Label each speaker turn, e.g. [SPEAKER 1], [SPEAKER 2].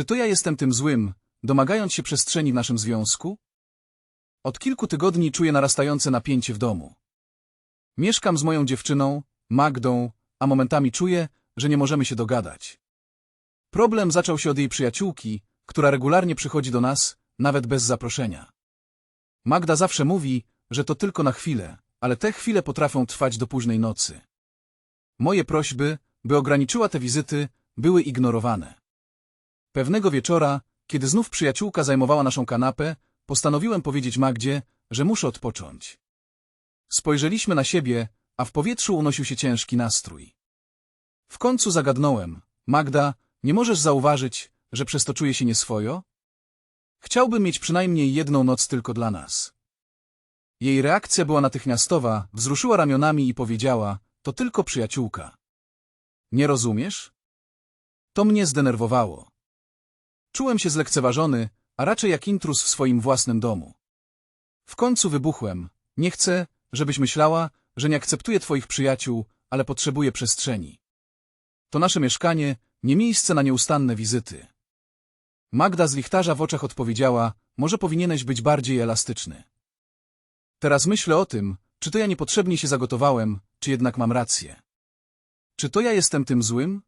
[SPEAKER 1] Czy to ja jestem tym złym, domagając się przestrzeni w naszym związku? Od kilku tygodni czuję narastające napięcie w domu. Mieszkam z moją dziewczyną, Magdą, a momentami czuję, że nie możemy się dogadać. Problem zaczął się od jej przyjaciółki, która regularnie przychodzi do nas, nawet bez zaproszenia. Magda zawsze mówi, że to tylko na chwilę, ale te chwile potrafią trwać do późnej nocy. Moje prośby, by ograniczyła te wizyty, były ignorowane. Pewnego wieczora, kiedy znów przyjaciółka zajmowała naszą kanapę, postanowiłem powiedzieć Magdzie, że muszę odpocząć. Spojrzeliśmy na siebie, a w powietrzu unosił się ciężki nastrój. W końcu zagadnąłem, Magda, nie możesz zauważyć, że przez to czuję się nieswojo? Chciałbym mieć przynajmniej jedną noc tylko dla nas. Jej reakcja była natychmiastowa, wzruszyła ramionami i powiedziała, to tylko przyjaciółka. Nie rozumiesz? To mnie zdenerwowało. Czułem się zlekceważony, a raczej jak intrus w swoim własnym domu. W końcu wybuchłem. Nie chcę, żebyś myślała, że nie akceptuję twoich przyjaciół, ale potrzebuję przestrzeni. To nasze mieszkanie, nie miejsce na nieustanne wizyty. Magda z lichtarza w oczach odpowiedziała, może powinieneś być bardziej elastyczny. Teraz myślę o tym, czy to ja niepotrzebnie się zagotowałem, czy jednak mam rację. Czy to ja jestem tym złym?